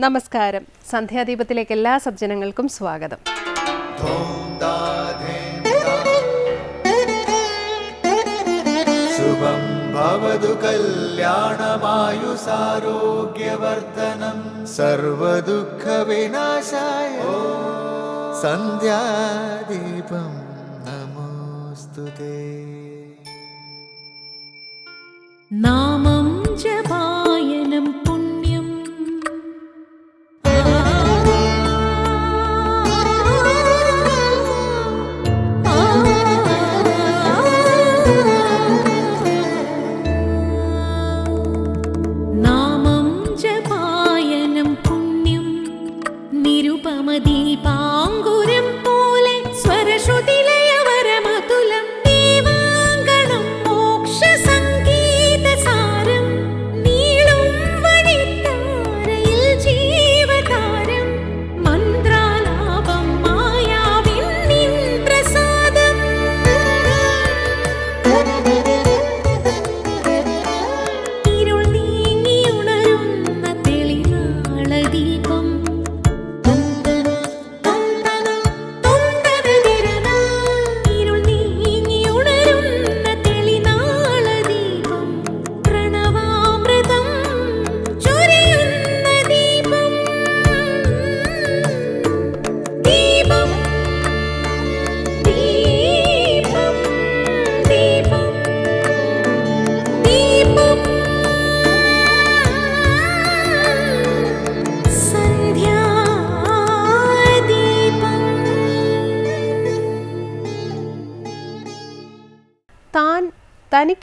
നമസ്കാരം. സന്ധ്യാദീപത്തിലേക്ക് എല്ലാ സജ്ജനങ്ങൾക്കും സ്വാഗതം. ശുഭം ഭവതു സന്ധ്യാദീപം നമോസ്തുതേ നാമം ജപാ 我的宝。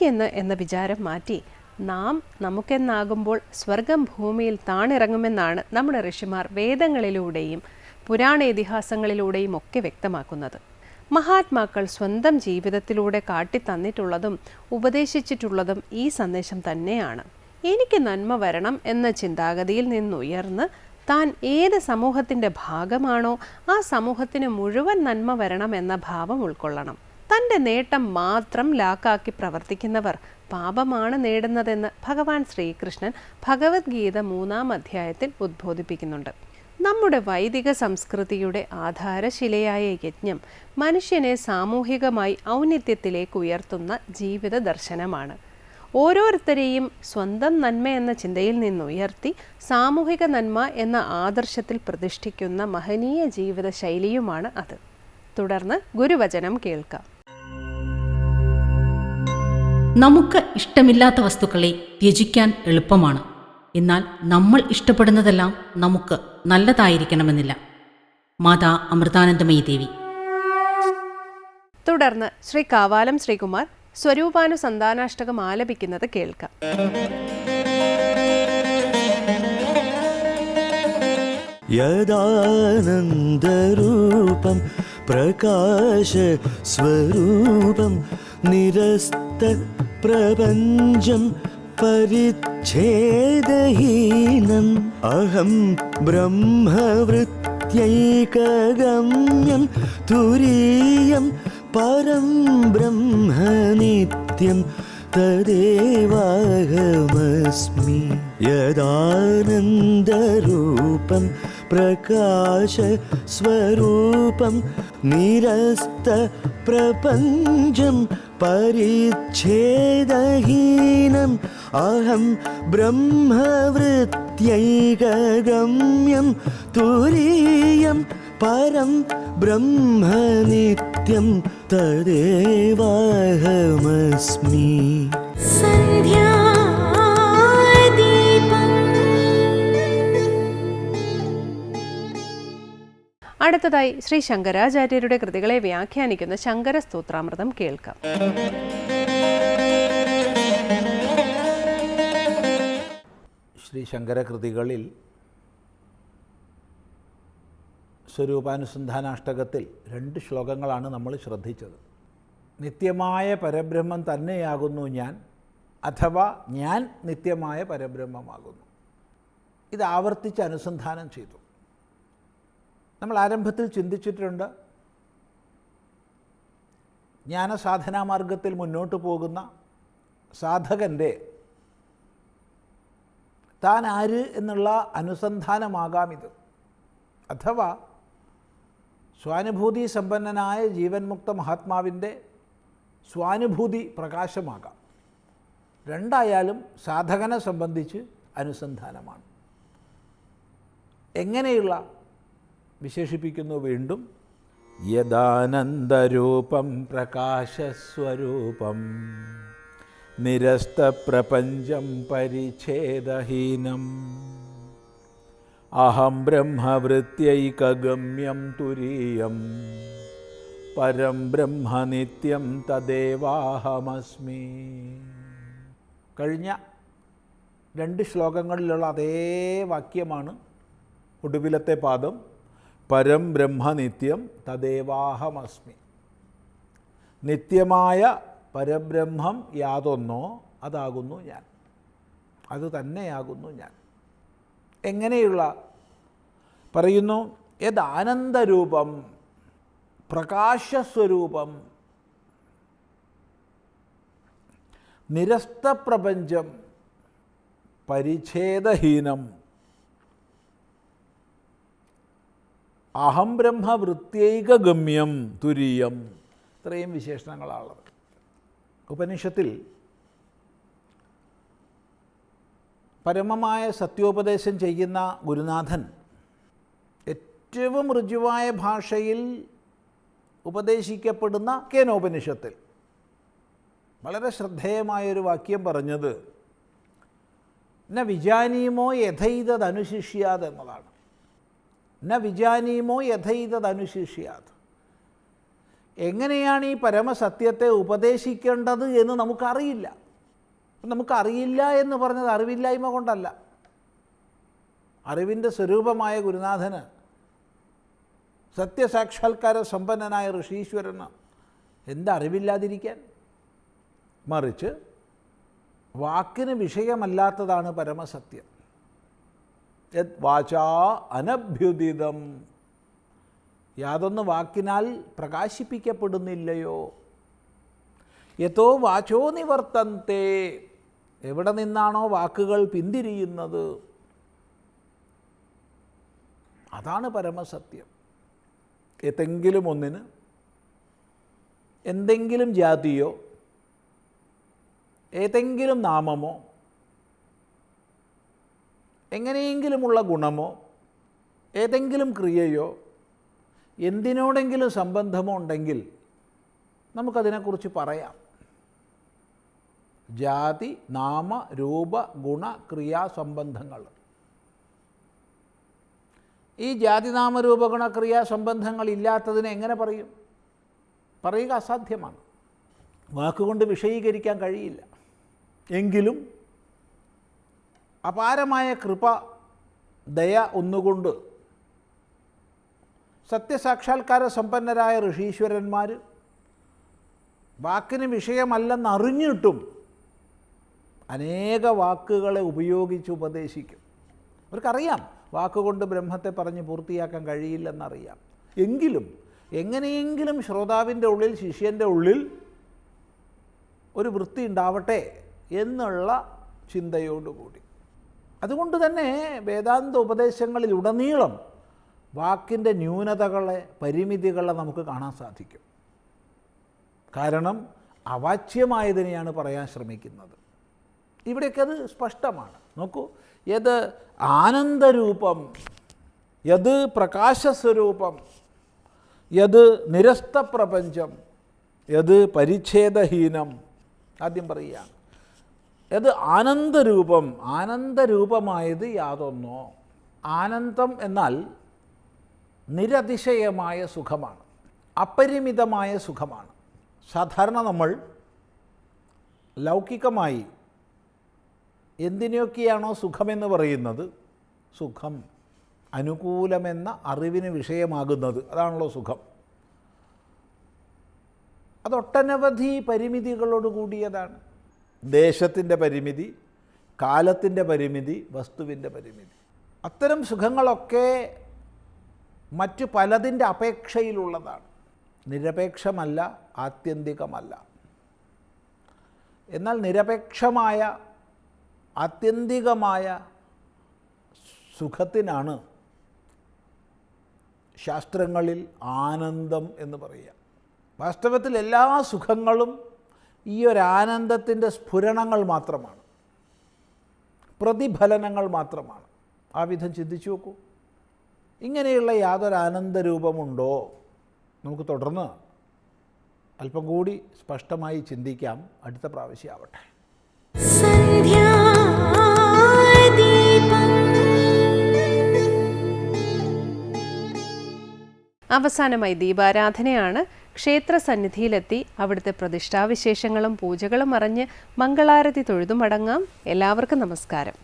തനിക്കെന്ന് എന്ന വിചാരം മാറ്റി നാം നമുക്കെന്നാകുമ്പോൾ സ്വർഗം ഭൂമിയിൽ താണിറങ്ങുമെന്നാണ് നമ്മുടെ ഋഷിമാർ വേദങ്ങളിലൂടെയും പുരാണ ഇതിഹാസങ്ങളിലൂടെയും ഒക്കെ വ്യക്തമാക്കുന്നത്. മഹാത്മാക്കൾ സ്വന്തം ജീവിതത്തിലൂടെ കാട്ടിത്തന്നിട്ടുള്ളതും ഉപദേശിച്ചിട്ടുള്ളതും ഈ സന്ദേശം തന്നെയാണ്. എനിക്ക് നന്മ വരണം എന്ന ചിന്താഗതിയിൽ നിന്നുയർന്ന് താൻ ഏത് സമൂഹത്തിന്റെ ഭാഗമാണോ ആ സമൂഹത്തിന് മുഴുവൻ നന്മ വരണം എന്ന ഭാവം ഉൾക്കൊള്ളണം. തന്റെ നേട്ടം മാത്രം ലാക്കാക്കി പ്രവർത്തിക്കുന്നവർ പാപമാണ് നേടുന്നതെന്ന് ഭഗവാൻ ശ്രീകൃഷ്ണൻ ഭഗവത്ഗീത മൂന്നാം അധ്യായത്തിൽ ഉദ്ബോധിപ്പിക്കുന്നുണ്ട്. നമ്മുടെ വൈദിക സംസ്കൃതിയുടെ ആധാരശിലയായ യജ്ഞം മനുഷ്യനെ സാമൂഹികമായി ഔന്നിത്യത്തിലേക്ക് ഉയർത്തുന്ന ജീവിത ദർശനമാണ്. ഓരോരുത്തരെയും സ്വന്തം നന്മ എന്ന ചിന്തയിൽ നിന്നുയർത്തി സാമൂഹിക നന്മ എന്ന ആദർശത്തിൽ പ്രതിഷ്ഠിക്കുന്ന മഹനീയ ജീവിത ശൈലിയുമാണ് അത്. തുടർന്ന് ഗുരുവചനം കേൾക്കാം. നമുക്ക് ഇഷ്ടമില്ലാത്ത വസ്തുക്കളെ ത്യജിക്കാൻ എളുപ്പമാണ്. എന്നാൽ നമ്മൾ ഇഷ്ടപ്പെടുന്നതെല്ലാം നമുക്ക് നല്ലതായിരിക്കണമെന്നില്ല. മാതാ അമൃതാനന്ദമയി ദേവി. തുടർന്ന് ശ്രീ കാവാലം ശ്രീകുമാർ സ്വരൂപാനുസന്ധാനാഷ്ടകം ആലപിക്കുന്നത് കേൾക്കാം. യദാനന്ദരൂപം പ്രകാശസ്വരൂപം നിരസ്ത പ്രപഞ്ചം പരിച്ഛേദഹീനം. അഹം ബ്രഹ്മവൃത്യൈകഗമ്യം തുരീയം പരം ബ്രഹ്മനിത്യം തദേവാഹമസ്മി. യദാനന്ദരൂപം प्रकाशस्वरूपं निरस्तप्रपञ्चं परिच्छेदहीनम् अहं ब्रह्मवृत्त्यैकगम्यं तुरीयं परं ब्रह्म नित्यं तदेवाहमस्मि അടുത്തതായി ശ്രീ ശങ്കരാചാര്യരുടെ കൃതികളെ വ്യാഖ്യാനിക്കുന്ന ശങ്കര സ്തോത്രാമൃതം കേൾക്കാം. ശ്രീ ശങ്കര കൃതികളിൽ സ്വരൂപാനുസന്ധാനാഷ്ടകത്തിൽ രണ്ട് ശ്ലോകങ്ങളാണ് നമ്മൾ ശ്രദ്ധിച്ചത്. നിത്യമായ പരബ്രഹ്മം തന്നെയാകുന്നു ഞാൻ അഥവാ ഞാൻ നിത്യമായ പരബ്രഹ്മമാകുന്നു. ഇത് ആവർത്തിച്ച് അനുസന്ധാനം ചെയ്തു. നമ്മൾ ആരംഭത്തിൽ ചിന്തിച്ചിട്ടുണ്ട്. ജ്ഞാനസാധനാമാർഗത്തിൽ മുന്നോട്ട് പോകുന്ന സാധകന്റെ താൻ ആര് എന്നുള്ള അനുസന്ധാനമാകാം ഇത്. അഥവാ സ്വാനുഭൂതി സമ്പന്നനായ ജീവൻ മുക്ത മഹാത്മാവിന്റെ സ്വാനുഭൂതി പ്രകാശമാകാം. രണ്ടായാലും സാധകനെ സംബന്ധിച്ച് അനുസന്ധാനമാണ്. എങ്ങനെയുള്ള വിശേഷിപ്പിക്കുന്നു വീണ്ടും. യദാനന്ദരൂപം പ്രകാശസ്വരൂപം. നിരസ്തപ്രപഞ്ചം പരിച്ഛേദഹീനം. അഹം ബ്രഹ്മവൃത്യൈകഗമ്യം തുരീയം. പരം ബ്രഹ്മനിത്യം തദേവാഹമസ്മി. കഴിഞ്ഞ രണ്ട് ശ്ലോകങ്ങളിലുള്ള അതേ വാക്യമാണ് ഒടുവിലത്തെ പാദം. പരം ബ്രഹ്മനിത്യം തദേവാഹമസ്മി. നിത്യമായ പരബ്രഹ്മം യാതൊന്നോ അതാകുന്നു ഞാൻ. അത് തന്നെയാകുന്നു ഞാൻ. എങ്ങനെയുള്ള പറയുന്നു യത് ആനന്ദരൂപം പ്രകാശസ്വരൂപം നിരസ്തപ്രപഞ്ചം പരിച്ഛേദഹീനം അഹം ബ്രഹ്മ തുരിയം. തുരീയം ഇത്രയും വിശേഷണങ്ങളാണുള്ളത്. ഉപനിഷത്തിൽ പരമമായ സത്യോപദേശം ചെയ്യുന്ന ഗുരുനാഥൻ ഏറ്റവും ഋജുവായ ഭാഷയിൽ ഉപദേശിക്കപ്പെടുന്ന കേനോപനിഷത്തിൽ വളരെ ശ്രദ്ധേയമായൊരു വാക്യം പറഞ്ഞത് എന്നെ വിജാനീമോ യഥൈതത് ന വിജാനീമോ യഥൈതത് അനുശിഷ്യാത് എങ്ങനെയാണ് ഈ പരമസത്യത്തെ ഉപദേശിക്കേണ്ടത് എന്ന് നമുക്കറിയില്ല. നമുക്കറിയില്ല എന്ന് പറഞ്ഞത് അറിവില്ലായ്മ കൊണ്ടല്ല. അറിവിന്റെ സ്വരൂപമായ ഗുരുനാഥന് സത്യസാക്ഷാത്കാര സമ്പന്നനായ ഋഷീശ്വരന് എന്തറിവില്ലാതിരിക്കാൻ? മറിച്ച് വാക്കിന് വിഷയമല്ലാത്തതാണ് പരമസത്യം. യത് വാചാ അനഭ്യുദിതം. യാതൊന്ന് വാക്കിനാൽ പ്രകാശിപ്പിക്കപ്പെടുന്നില്ലയോ? യഥോ വാചോ നിവർത്തന്തേ. എവിടെ നിന്നാണോ വാക്കുകൾ പിന്തിരിയുന്നത്? അതാണ് പരമസത്യം. ഏതെങ്കിലും ഒന്നിന് എന്തെങ്കിലും ജാതിയോ ഏതെങ്കിലും നാമമോ എങ്ങനെയെങ്കിലുമുള്ള ഗുണമോ ഏതെങ്കിലും ക്രിയയോ എന്തിനോടെങ്കിലും സംബന്ധമോ ഉണ്ടെങ്കിൽ നമുക്കതിനെക്കുറിച്ച് പറയാം. ജാതി നാമ രൂപ ഗുണ ക്രിയാ സംബന്ധങ്ങൾ. ഈ ജാതി നാമ രൂപ ഗുണ ക്രിയാ സംബന്ധങ്ങൾ ഇല്ലാത്തതിനെ എങ്ങനെ പറയും? പറയുക അസാധ്യമാണ്. വാക്കുകൊണ്ട് വിഷയീകരിക്കാൻ കഴിയില്ല. എങ്കിലും അപാരമായ കൃപ ദയ ഒന്നുകൊണ്ട്. സത്യസാക്ഷാത്കാര സമ്പന്നരായ ഋഷീശ്വരന്മാർ വാക്കിന് വിഷയമല്ലെന്നറിഞ്ഞിട്ടും അനേക വാക്കുകളെ ഉപയോഗിച്ച് ഉപദേശിക്കും. അവർക്കറിയാം വാക്കുകൊണ്ട് ബ്രഹ്മത്തെ പറഞ്ഞ് പൂർത്തിയാക്കാൻ കഴിയില്ലെന്നറിയാം. എങ്കിലും എങ്ങനെയെങ്കിലും ശ്രോതാവിന്റെ ഉള്ളിൽ ശിഷ്യന്റെ ഉള്ളിൽ ഒരു വൃത്തി ഉണ്ടാവട്ടെ എന്നുള്ള ചിന്തയോടുകൂടി. അതുകൊണ്ട് തന്നെ വേദാന്ത ഉപദേശങ്ങളിൽ ഉടനീളം വാക്കിന്റെ ന്യൂനതകളെ പരിമിതികളെ നമുക്ക് കാണാൻ സാധിക്കും. കാരണം അവാച്യമായതിനെയാണ് പറയാൻ ശ്രമിക്കുന്നത്. ഇവിടെയൊക്കെ അത് സ്പഷ്ടമാണ്. നോക്കൂ യത് ആനന്ദരൂപം യത് പ്രകാശസ്വരൂപം യത് നിരസ്ത പ്രപഞ്ചം യത് പരിച്ഛേദഹീനം ആദ്യം പറയുകയാണ്. യത് ആനന്ദരൂപം ആനന്ദരൂപമായത് യാതൊന്നോ. ആനന്ദം എന്നാൽ നിരതിശയമായ സുഖമാണ് അപരിമിതമായ സുഖമാണ്. സാധാരണ നമ്മൾ ലൗകികമായി എന്തിനൊക്കെയാണോ സുഖമെന്ന് പറയുന്നത്? സുഖം അനുകൂലമെന്ന അറിവിന് വിഷയമാകുന്നത് അതാണല്ലോ സുഖം. അതൊട്ടനവധി പരിമിതികളോട് കൂടിയതാണ്. ദേശത്തിന്റെ പരിമിതി കാലത്തിന്റെ പരിമിതി വസ്തുവിന്റെ പരിമിതി. അത്തരം സുഖങ്ങളൊക്കെ മറ്റു പലതിന്റെ അപേക്ഷയിലുള്ളതാണ്. നിരപേക്ഷമല്ല ആത്യന്തികമല്ല. എന്നാൽ നിരപേക്ഷമായ ആത്യന്തികമായ സുഖത്തിനാണ് ശാസ്ത്രങ്ങളിൽ ആനന്ദം എന്ന് പറയുക. വാസ്തവത്തിൽ എല്ലാ സുഖങ്ങളും ഈ ഒരു ആനന്ദത്തിന്റെ സ്ഫുരണങ്ങൾ മാത്രമാണ്. പ്രതിഫലനങ്ങൾ മാത്രമാണ്. ആ വിധം ചിന്തിച്ചു നോക്കൂ. ഇങ്ങനെയുള്ള യാതൊരു ആനന്ദരൂപമുണ്ടോ നമുക്ക് തുടർന്ന് അല്പം കൂടി സ്പഷ്ടമായി ചിന്തിക്കാം. അടുത്ത പ്രാവശ്യം ആവട്ടെ. അവസാനമായി ദീപാരാധനയാണ് ക്ഷേത്ര സന്നിധിയിലെത്തി അവിടുത്തെ പ്രതിഷ്ഠാവിശേഷങ്ങളും പൂജകളും അറിഞ്ഞ് മംഗളാരതി തൊഴുതു മടങ്ങാം എല്ലാവർക്കും നമസ്കാരം.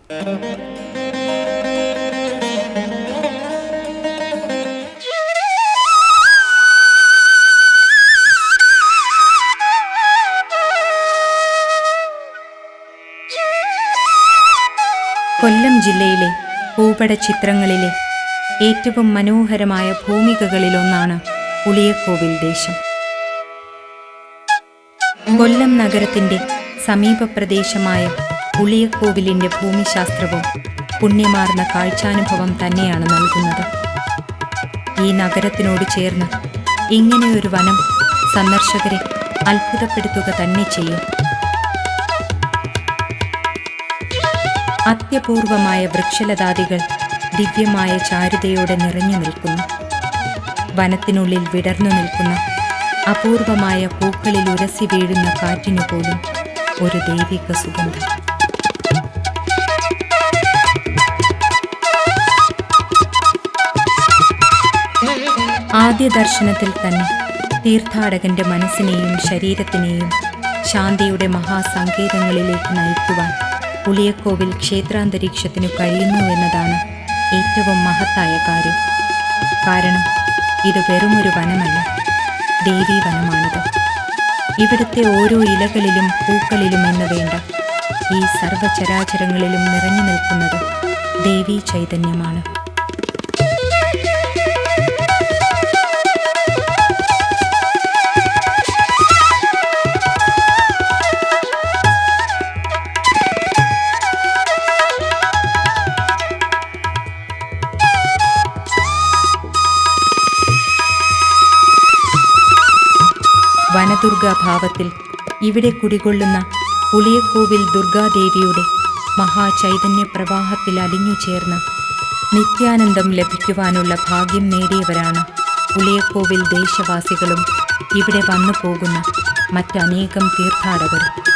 കൊല്ലം ജില്ലയിലെ ഭൂപട ചിത്രങ്ങളിലെ ഏറ്റവും മനോഹരമായ ഭൂമികകളിലൊന്നാണ് ഉളിയക്കോവിൽ ദേശം. കൊല്ലം നഗരത്തിന്റെ സമീപ പ്രദേശമായ ഭൂമിശാസ്ത്രവും പുണ്യമാർന്ന കാഴ്ചാനുഭവം തന്നെയാണ് നൽകുന്നത്. ഈ നഗരത്തിനോട് ചേർന്ന് ഇങ്ങനെയൊരു വനം സന്ദർശകരെ അത്ഭുതപ്പെടുത്തുക തന്നെ ചെയ്യും. അത്യപൂർവമായ വൃക്ഷലതാദികൾ ദിവ്യമായ ചാരുതയോടെ നിറഞ്ഞു നിൽക്കുന്നു. വനത്തിനുള്ളിൽ വിടർന്നു നിൽക്കുന്ന അപൂർവമായ പൂക്കളിൽ ഉരസി വീഴുന്ന കാറ്റിനു പോലും ഒരു ദൈവിക സുഗന്ധം. ആദ്യ ദർശനത്തിൽ തന്നെ തീർത്ഥാടകന്റെ മനസ്സിനെയും ശരീരത്തിനെയും ശാന്തിയുടെ മഹാസങ്കേതങ്ങളിലേക്ക് നയിക്കുവാൻ പുളിയക്കോവിൽ ക്ഷേത്രാന്തരീക്ഷത്തിനു കഴിയുന്നു എന്നതാണ് ഏറ്റവും മഹത്തായ കാര്യം. കാരണം ഇത് വെറുമൊരു വനമല്ല. ദേവീ വനമാണിത്. ഇവിടുത്തെ ഓരോ ഇലകളിലും പൂക്കളിലും എന്ന് വേണ്ട ഈ സർവചരാചരങ്ങളിലും നിറഞ്ഞു നിൽക്കുന്നത് ദേവീ ചൈതന്യമാണ്. വനദുർഗാ ഭാവത്തിൽ ഇവിടെ കുടികൊള്ളുന്ന പുളിയക്കോവിൽ ദുർഗാദേവിയുടെ മഹാചൈതന്യ പ്രവാഹത്തിൽ അലിഞ്ഞു ചേർന്ന് നിത്യാനന്ദം ലഭിക്കുവാനുള്ള ഭാഗ്യം നേടിയവരാണ് പുളിയക്കോവിൽ ദേശവാസികളും ഇവിടെ വന്നു പോകുന്ന മറ്റനേകം തീർത്ഥാടകരും.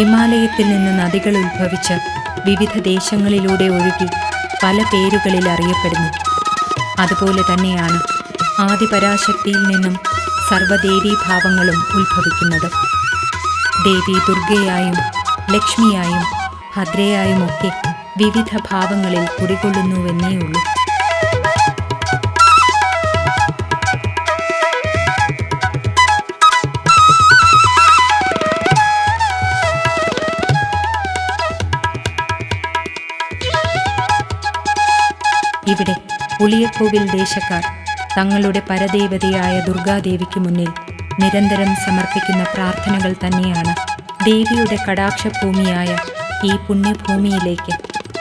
ഹിമാലയത്തിൽ നിന്ന് നദികൾ ഉത്ഭവിച്ച് വിവിധ ദേശങ്ങളിലൂടെ ഒഴുകി പല പേരുകളിൽ അറിയപ്പെടുന്നു. അതുപോലെ തന്നെയാണ് ആദിപരാശക്തിയിൽ നിന്നും സർവദേവീഭാവങ്ങളും ഉത്ഭവിക്കുന്നത്. ദേവി ദുർഗയായും ലക്ഷ്മിയായും ഭദ്രയായുമൊക്കെ വിവിധ ഭാവങ്ങളിൽ കുടികൊള്ളുന്നുവെന്നേ ഉള്ളൂ പുളിയക്കോവിൽ ദേശക്കാർ തങ്ങളുടെ പരദേവതയായ ദുർഗാദേവിക്ക് മുന്നിൽ നിരന്തരം സമർപ്പിക്കുന്ന പ്രാർത്ഥനകൾ തന്നെയാണ് ദേവിയുടെ കടാക്ഷഭൂമിയായ ഈ പുണ്യഭൂമിയിലേക്ക്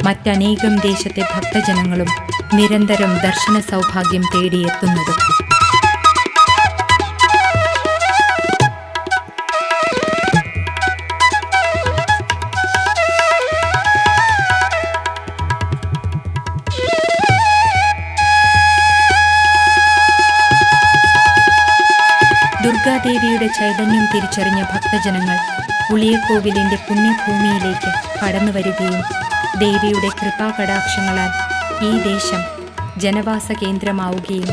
മറ്റനേകം ദേശത്തെ ഭക്തജനങ്ങളും നിരന്തരം ദർശന സൗഭാഗ്യം തേടിയെത്തുന്നത്. ദുർഗാദേവിയുടെ ചൈതന്യം തിരിച്ചറിഞ്ഞ ഭക്തജനങ്ങൾ ഉളിയക്കോവിലിന്റെ പുണ്യഭൂമിയിലേക്ക് കടന്നു വരികയും ദേവിയുടെ കൃപാകടാക്ഷങ്ങളാൽ ഈ ദേശം ജനവാസ കേന്ദ്രമാവുകയും.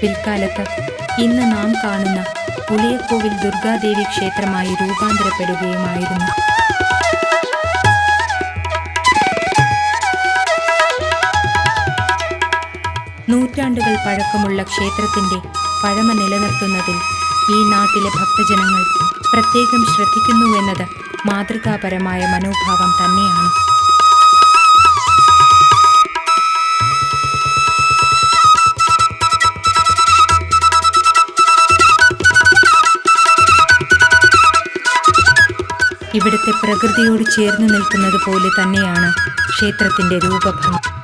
പിൽക്കാലത്ത് ഇന്ന് നാം കാണുന്ന ഉളിയക്കോവിൽ ദുർഗാദേവി ക്ഷേത്രമായി രൂപാന്തരപ്പെടുകയുമായിരുന്നു. നൂറ്റാണ്ടുകൾ പഴക്കമുള്ള ക്ഷേത്രത്തിന്റെ പഴമ നിലനിർത്തുന്നതിൽ ഈ നാട്ടിലെ ഭക്തജനങ്ങൾ പ്രത്യേകം ശ്രദ്ധിക്കുന്നുവെന്നത് മാതൃകാപരമായ മനോഭാവം തന്നെയാണ്. ഇവിടുത്തെ പ്രകൃതിയോട് ചേർന്ന് നിൽക്കുന്നത് പോലെ തന്നെയാണ് ക്ഷേത്രത്തിന്റെ രൂപഭംഗി.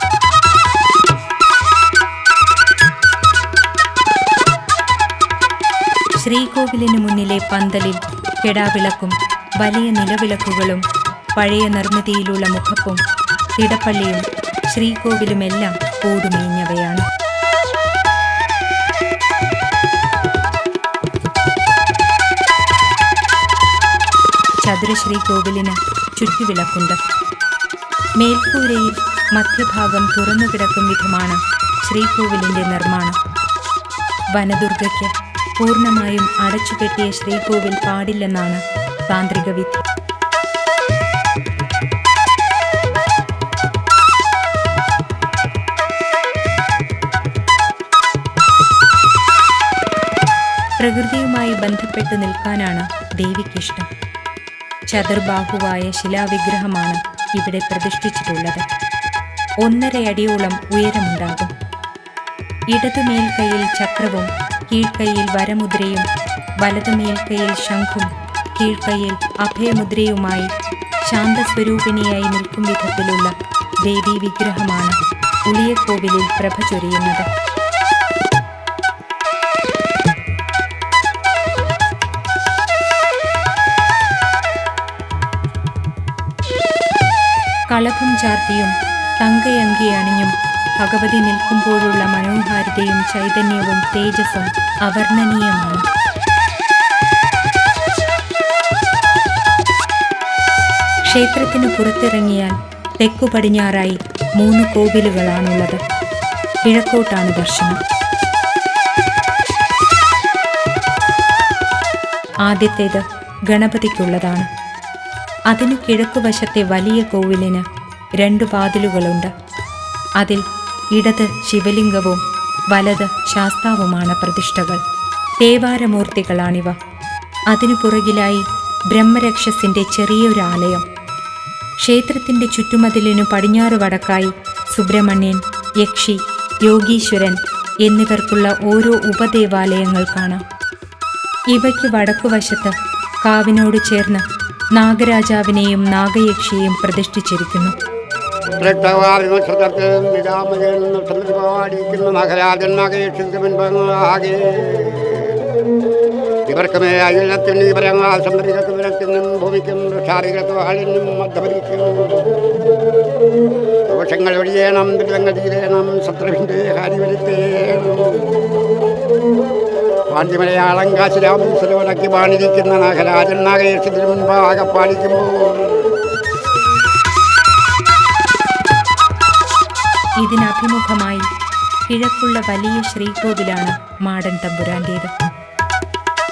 ശ്രീകോവിലിന് മുന്നിലെ പന്തലിൽ കെടാവിളക്കും വലിയ നിലവിളക്കുകളും പഴയ നിർമ്മിതിയിലുള്ള മുഖപ്പും ഇടപ്പള്ളിയും ശ്രീകോവിലുമെല്ലാം കൂടുമേഞ്ഞവയാണ്. ചതുരശ്രീ കോവിലിന് ചുറ്റുവിളക്കുണ്ട്. മേൽക്കൂരയിൽ മധ്യഭാഗം തുറന്നു കിടക്കും വിധമാണ് ശ്രീകോവിലിന്റെ നിർമ്മാണം. വനദുർഗയ്ക്ക് പൂർണമായും അടച്ചുകെട്ടിയ ശ്രീകോവിൽ പാടില്ലെന്നാണ് താന്ത്രിക വിധി. പ്രകൃതിയുമായി ബന്ധപ്പെട്ട് നിൽക്കാനാണ് ദേവിക്കിഷ്ടം ചതുർബാഹുവായ ശിലാവിഗ്രഹമാണ് ഇവിടെ പ്രതിഷ്ഠിച്ചിട്ടുള്ളത്. ഒന്നര അടിയോളം ഉയരമുണ്ടാകും. ഇടതുമേൽക്കൈയിൽ ചക്രവും കീഴ്ക്കൈയിൽ വരമുദ്രയും വലതു മേൽക്കൈയിൽ ശംഖും കീഴ്ക്കൈയിൽ അഭയമുദ്രയുമായി ശാന്തസ്വരൂപിണിയായി നിൽക്കും വിധത്തിലുള്ള ദേവീ വിഗ്രഹമാണ് ഉളിയക്കോവിലിൽ പ്രഭ ചൊരിയുന്നത്. കളഭം ചാർത്തിയും തങ്കയങ്കി അണിഞ്ഞും ഭഗവതി നിൽക്കുമ്പോഴുള്ള മനോഹാരിതയും ചൈതന്യവും തേജസ്സും അവർണനീയമാണ്. ക്ഷേത്രത്തിന് പുറത്തിറങ്ങിയാൽ തെക്കു പടിഞ്ഞാറായി മൂന്ന് കോവിലുകളാണുള്ളത്. കിഴക്കോട്ടാണ് ദർശനം. ആദ്യത്തേത് ഗണപതിക്കുള്ളതാണ്. അതിന് കിഴക്കുവശത്തെ വലിയ കോവിലിന് രണ്ടു വാതിലുകളുണ്ട് അതിൽ ഇടത് ശിവലിംഗവും വലത് ശാസ്താവുമാണ് പ്രതിഷ്ഠകൾ. ദേവാരമൂർത്തികളാണിവ. അതിനു പുറകിലായി ബ്രഹ്മരക്ഷസിന്റെ ചെറിയൊരു ആലയം. ക്ഷേത്രത്തിന്റെ ചുറ്റുമതിലിനു പടിഞ്ഞാറ് വടക്കായി സുബ്രഹ്മണ്യൻ യക്ഷി യോഗീശ്വരൻ എന്നിവർക്കുള്ള ഓരോ ഉപദേവാലയങ്ങൾ കാണാം. ഇവയ്ക്ക് വടക്കുവശത്ത് കാവിനോട് ചേർന്ന് നാഗരാജാവിനെയും നാഗയക്ഷിയെയും പ്രതിഷ്ഠിച്ചിരിക്കുന്നു. ൃതത്തിൽ വിരാമകേന്ദ്രം പാടിക്കുന്ന മകരാജൻ മകേക്ഷിക്ക് മുൻപാകെ ഇവർക്കുമേ അയലത്തിന് ഇവരങ്ങാൽ സംബന്ധിക്കും വിരത്തിനും ഭൂമിക്കും മധ്യപരിക്കും ദോഷങ്ങൾ ഒഴിയണം ദുരിതങ്ങൾ തീരേണം ശത്രുവിന്റെ ഹരിവരുത്തേണം പാണ്ഡിമലയാളം കാശിരാമീശ്വരവടക്കി പാണിരിക്കുന്ന നഗരാജൻ നാഗേക്ഷത്തിന് മുൻപാകെ പാലിക്കുമ്പോൾ ഇതിനഭിമുഖമായി കിഴക്കുള്ള വലിയ ശ്രീകോവിലാണ് മാടൻ തമ്പുരാന്റേത്.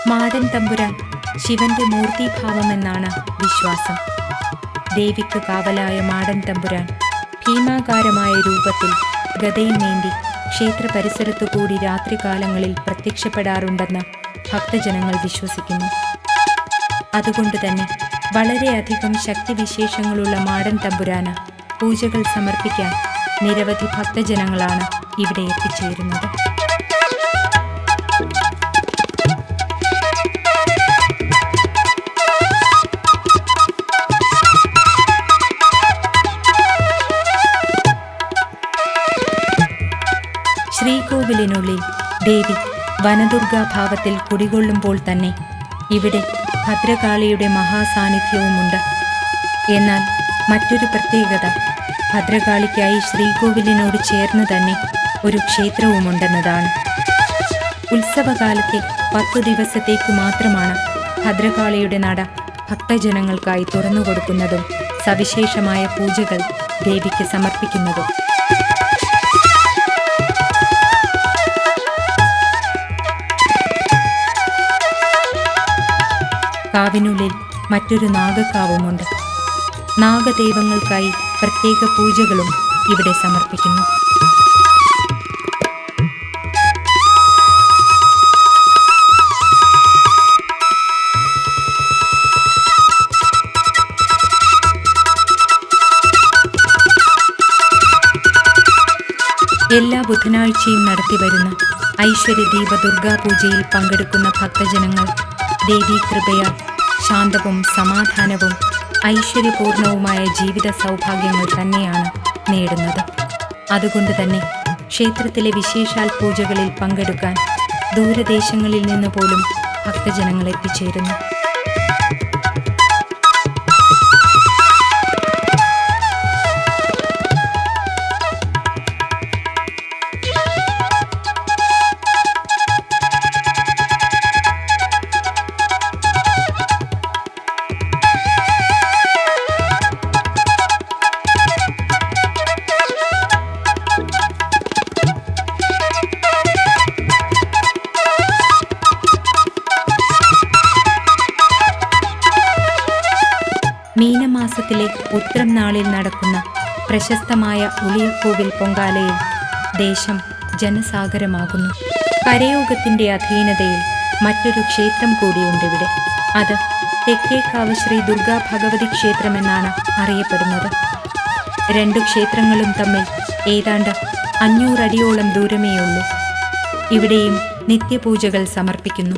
മാടൻ തമ്പുരാൻ ശിവന്റെ മൂർത്തിഭാവമെന്നാണ് വിശ്വാസം. ദേവിക്ക് കാവലായ മാടൻ തമ്പുരാൻ ഭീമാകാരമായ രൂപത്തിൽ ഗതയുമേന്തി ക്ഷേത്ര പരിസരത്തുകൂടി രാത്രികാലങ്ങളിൽ പ്രത്യക്ഷപ്പെടാറുണ്ടെന്ന് ഭക്തജനങ്ങൾ വിശ്വസിക്കുന്നു. അതുകൊണ്ട് തന്നെ വളരെയധികം ശക്തിവിശേഷങ്ങളുള്ള മാടൻ തമ്പുരാന് പൂജകൾ സമർപ്പിക്കാൻ നിരവധി ഭക്തജനങ്ങളാണ് ഇവിടെ എത്തിച്ചേരുന്നത്. ശ്രീകോവിലിനുള്ളിൽ ദേവി വനദുർഗാഭാവത്തിൽ കുടികൊള്ളുമ്പോൾ തന്നെ ഇവിടെ ഭദ്രകാളിയുടെ മഹാസാന്നിധ്യവുമുണ്ട്. എന്നാൽ മറ്റൊരു പ്രത്യേകത ഭദ്രകാളിക്കായി ശ്രീകോവിലിനോട് ചേർന്ന് തന്നെ ഒരു ക്ഷേത്രവുമുണ്ടെന്നതാണ്. ഉത്സവകാലത്തെ പത്തു ദിവസത്തേക്ക് മാത്രമാണ് ഭദ്രകാളിയുടെ നട ഭക്തജനങ്ങൾക്കായി തുറന്നുകൊടുക്കുന്നതും സവിശേഷമായ പൂജകൾ ദേവിക്ക് സമർപ്പിക്കുന്നതും. കാവിനുള്ളിൽ മറ്റൊരു നാഗക്കാവുമുണ്ട്. നാഗദൈവങ്ങൾക്കായി പ്രത്യേക പൂജകളും ഇവിടെ സമർപ്പിക്കുന്നു. എല്ലാ ബുധനാഴ്ചയും നടത്തിവരുന്ന ഐശ്വര്യദീപ ദുർഗാപൂജയിൽ പങ്കെടുക്കുന്ന ഭക്തജനങ്ങൾ ദേവീകൃപയാൽ ശാന്തവും സമാധാനവും ഐശ്വര്യപൂർണവുമായ ജീവിത സൗഭാഗ്യങ്ങൾ തന്നെയാണ് നേടുന്നത്. അതുകൊണ്ട് തന്നെ ക്ഷേത്രത്തിലെ വിശേഷാൽ പൂജകളിൽ പങ്കെടുക്കാൻ ദൂരദേശങ്ങളിൽ നിന്ന് പോലും ഭക്തജനങ്ങൾ എത്തിച്ചേരുന്നു. മീനമാസത്തിലെ ഉത്രം നാളിൽ നടക്കുന്ന പ്രശസ്തമായ ഉളിയക്കോവിൽ പൊങ്കാലയിൽ ദേശം ജനസാഗരമാകുന്നു. കരയോഗത്തിന്റെ അധീനതയിൽ മറ്റൊരു ക്ഷേത്രം കൂടിയുണ്ട് ഇവിടെ. അത് തെക്കേക്കാവ് ശ്രീ ദുർഗാ ഭഗവതി ക്ഷേത്രമെന്നാണ് അറിയപ്പെടുന്നത്. രണ്ടു ക്ഷേത്രങ്ങളും തമ്മിൽ ഏതാണ്ട് അഞ്ഞൂറടിയോളം ദൂരമേയുള്ളൂ. ഇവിടെയും നിത്യപൂജകൾ സമർപ്പിക്കുന്നു.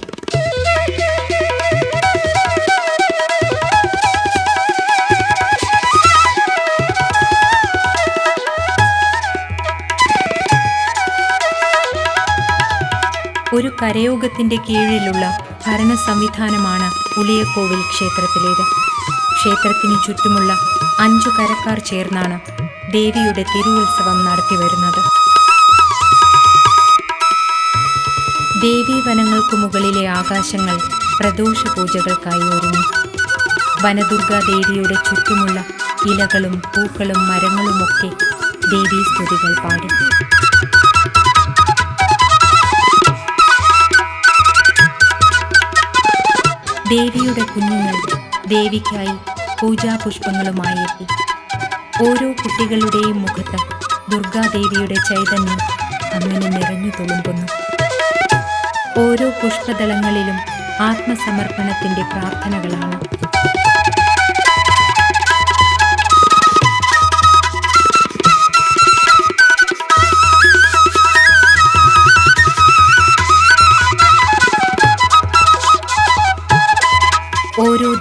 ഒരു കരയോഗത്തിന്റെ കീഴിലുള്ള ഭരണ സംവിധാനമാണ് ഉളിയക്കോവിൽ ക്ഷേത്രത്തിലേത്. ക്ഷേത്രത്തിന് ചുറ്റുമുള്ള അഞ്ചു കരക്കാർ ചേർന്നാണ് ദേവിയുടെ തിരുവുത്സവം നടത്തിവരുന്നത്. ദേവീവനങ്ങൾക്കു മുകളിലെ ആകാശങ്ങൾ പ്രദോഷ പൂജകൾക്കായി ഒരുങ്ങി. വനദുർഗാ ദേവിയുടെ ചുറ്റുമുള്ള ഇലകളും പൂക്കളും മരങ്ങളുമൊക്കെ ദേവീസ്തുതികൾ പാടി. ദേവിയുടെ കുഞ്ഞുങ്ങൾ ദേവിക്കായി പൂജാപുഷ്പങ്ങളുമായി എത്തി. ഓരോ കുട്ടികളുടെയും മുഖത്ത് ദുർഗാദേവിയുടെ ചൈതന്യം അങ്ങനെ നിറഞ്ഞു തുളുമ്പുന്നു. ഓരോ പുഷ്പദളങ്ങളിലും ആത്മസമർപ്പണത്തിന്റെ പ്രാർത്ഥനകളാണ്.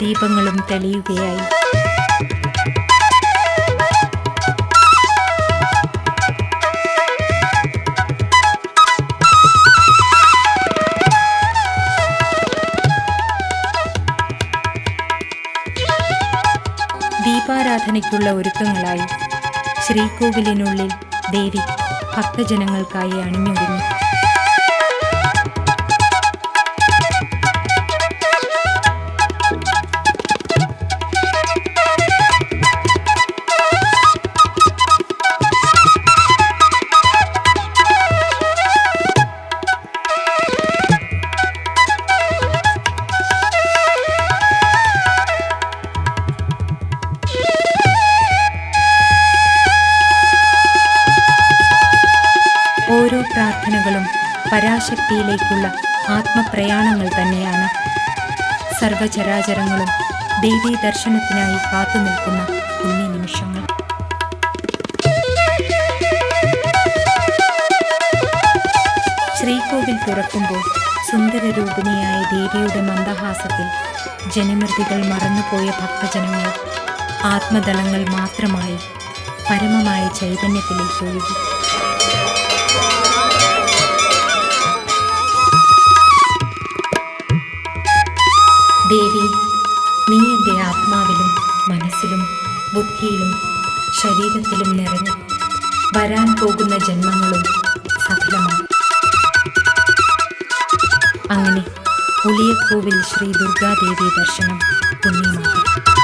ദീപങ്ങളും തെളിയുകയായി. ദീപാരാധനയ്ക്കുള്ള ഒരുക്കങ്ങളായി ശ്രീകോവിലിനുള്ളിൽ ദേവി ഭക്തജനങ്ങൾക്കായി അണിഞ്ഞൊരുങ്ങി. പരാശക്തിയിലേക്കുള്ള ആത്മപ്രയാണങ്ങൾ തന്നെയാണ്. സർവചരാചരങ്ങളും ദേവീ ദർശനത്തിനായി കാത്തുനിൽക്കുന്ന പുണ്യ നിമിഷങ്ങൾ. ശ്രീകോവിൽ തുറക്കുമ്പോൾ സുന്ദരരൂപിണിയായ ദേവിയുടെ മന്ദഹാസത്തിൽ ജനമൃതികൾ മറന്നുപോയ ഭക്തജനങ്ങൾ ആത്മദളങ്ങൾ മാത്രമായി പരമമായ ചൈതന്യത്തിലേക്ക് ഒഴുകി. ദേവി നീ എന്റെ ആത്മാവിലും മനസ്സിലും ബുദ്ധിയിലും ശരീരത്തിലും നിറഞ്ഞു വരാൻ പോകുന്ന ജന്മങ്ങളും സഫലമാണ് അങ്ങനെ പുലിയക്കോവിൽ ശ്രീ ദുർഗാദേവി ദർശനം പുണ്യമാകും.